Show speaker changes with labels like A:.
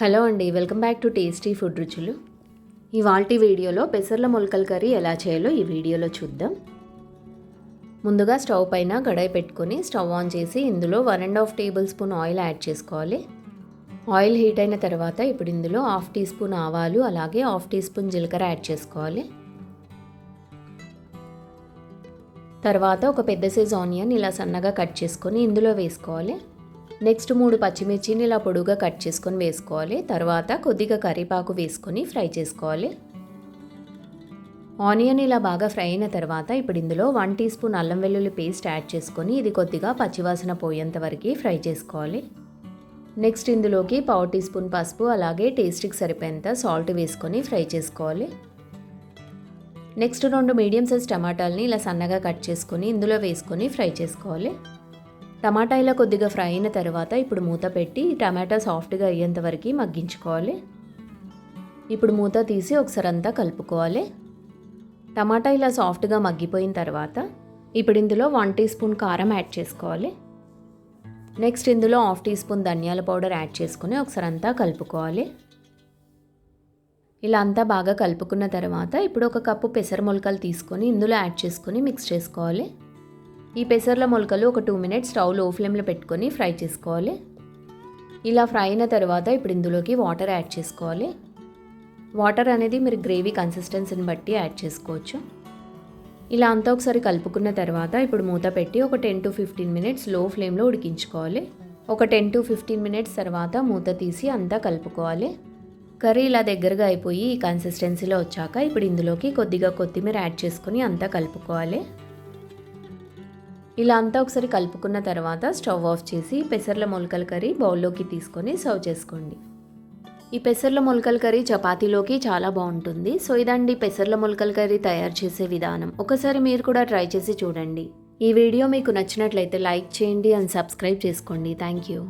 A: Hello అండి welcome back to tasty food రుచులు. ఇవాల్టి వీడియోలో పెసర్ల మొలకల కర్రీ ఎలా చేయాలో ఈ వీడియోలో చూద్దాం. ముందుగా స్టవ్ పైన కడాయి పెట్టుకొని స్టవ్ ఆన్ చేసి ఇందులో one and half tablespoon oil add చేసుకోవాలి. ఆయిల్ హీట్ అయిన తర్వాత ఇప్పుడు ఇందులో హాఫ్ టీ స్పూన్ ఆవాలు అలాగే హాఫ్ టీ స్పూన్ జీలకర్ర యాడ్ చేసుకోవాలి. తర్వాత ఒక పెద్ద సైజ్ ఆనియన్ ఇలా సన్నగా కట్ చేసుకొని ఇందులో వేసుకోవాలి. నెక్స్ట్ మూడు పచ్చిమిర్చిని ఇలా పొడుగా కట్ చేసుకొని వేసుకోవాలి. తర్వాత కొద్దిగా కరివేపాకు వేసుకొని ఫ్రై చేసుకోవాలి. ఆనియన్ ఇలా బాగా ఫ్రై అయిన తర్వాత ఇప్పుడు ఇందులో వన్ టీ స్పూన్ అల్లం వెల్లుల్లి పేస్ట్ యాడ్ చేసుకొని ఇది కొద్దిగా పచ్చివాసన పోయేంత వరకు ఫ్రై చేసుకోవాలి. నెక్స్ట్ ఇందులోకి పావు టీ స్పూన్ పసుపు అలాగే టేస్ట్కి సరిపోయేంత సాల్ట్ వేసుకొని ఫ్రై చేసుకోవాలి. నెక్స్ట్ రెండు మీడియం సైజ్ టమాటాలని ఇలా సన్నగా కట్ చేసుకొని ఇందులో వేసుకొని ఫ్రై చేసుకోవాలి. టమాటా ఇలా కొద్దిగా ఫ్రై అయిన తర్వాత ఇప్పుడు మూత పెట్టి టమాటా సాఫ్ట్గా అయ్యేంత వరకు మగ్గించుకోవాలి. ఇప్పుడు మూత తీసి ఒకసారి అంతా కలుపుకోవాలి. టమాటా ఇలా సాఫ్ట్గా మగ్గిపోయిన తర్వాత ఇప్పుడు ఇందులో వన్ టీ స్పూన్ కారం యాడ్ చేసుకోవాలి. నెక్స్ట్ ఇందులో హాఫ్ టీ స్పూన్ ధనియాల పౌడర్ యాడ్ చేసుకొని ఒకసారి అంతా కలుపుకోవాలి. ఇలా అంతా బాగా కలుపుకున్న తర్వాత ఇప్పుడు ఒక కప్పు పెసర మొలకలు తీసుకొని ఇందులో యాడ్ చేసుకొని మిక్స్ చేసుకోవాలి. ఈ పెసర్ల మొలకలు ఒక టూ మినిట్స్ స్టవ్లో ఫ్లేమ్లో పెట్టుకొని ఫ్రై చేసుకోవాలి. ఇలా ఫ్రై అయిన తర్వాత ఇప్పుడు ఇందులోకి వాటర్ యాడ్ చేసుకోవాలి. వాటర్ అనేది మీరు గ్రేవీ కన్సిస్టెన్సీని బట్టి యాడ్ చేసుకోవచ్చు. ఇలా అంతా ఒకసారి కలుపుకున్న తర్వాత ఇప్పుడు మూత పెట్టి ఒక టెన్ టు ఫిఫ్టీన్ మినిట్స్లో ఫ్లేమ్లో ఉడికించుకోవాలి. ఒక టెన్ టు ఫిఫ్టీన్ మినిట్స్ తర్వాత మూత తీసి అంతా కలుపుకోవాలి. కర్రీ ఇలా దగ్గరగా అయిపోయి ఈ కన్సిస్టెన్సీలో వచ్చాక ఇప్పుడు ఇందులోకి కొద్దిగా కొత్తిమీర యాడ్ చేసుకొని అంతా కలుపుకోవాలి. ఇలా అంతా ఒకసారి కలుపుకున్న తర్వాత స్టవ్ ఆఫ్ చేసి పెసర్ల మొలకల కర్రీ బౌల్లోకి తీసుకొని సర్వ్ చేసుకోండి. ఈ పెసర్ల మొలకల కర్రీ చపాతీలోకి చాలా బాగుంటుంది. సో ఇదండి పెసర్ల మొలకల కర్రీ తయారు చేసే విధానం. ఒకసారి మీరు కూడా ట్రై చేసి చూడండి. ఈ వీడియో మీకు నచ్చినట్లయితే లైక్ చేయండి అండ్ సబ్స్క్రైబ్ చేసుకోండి. Thank you.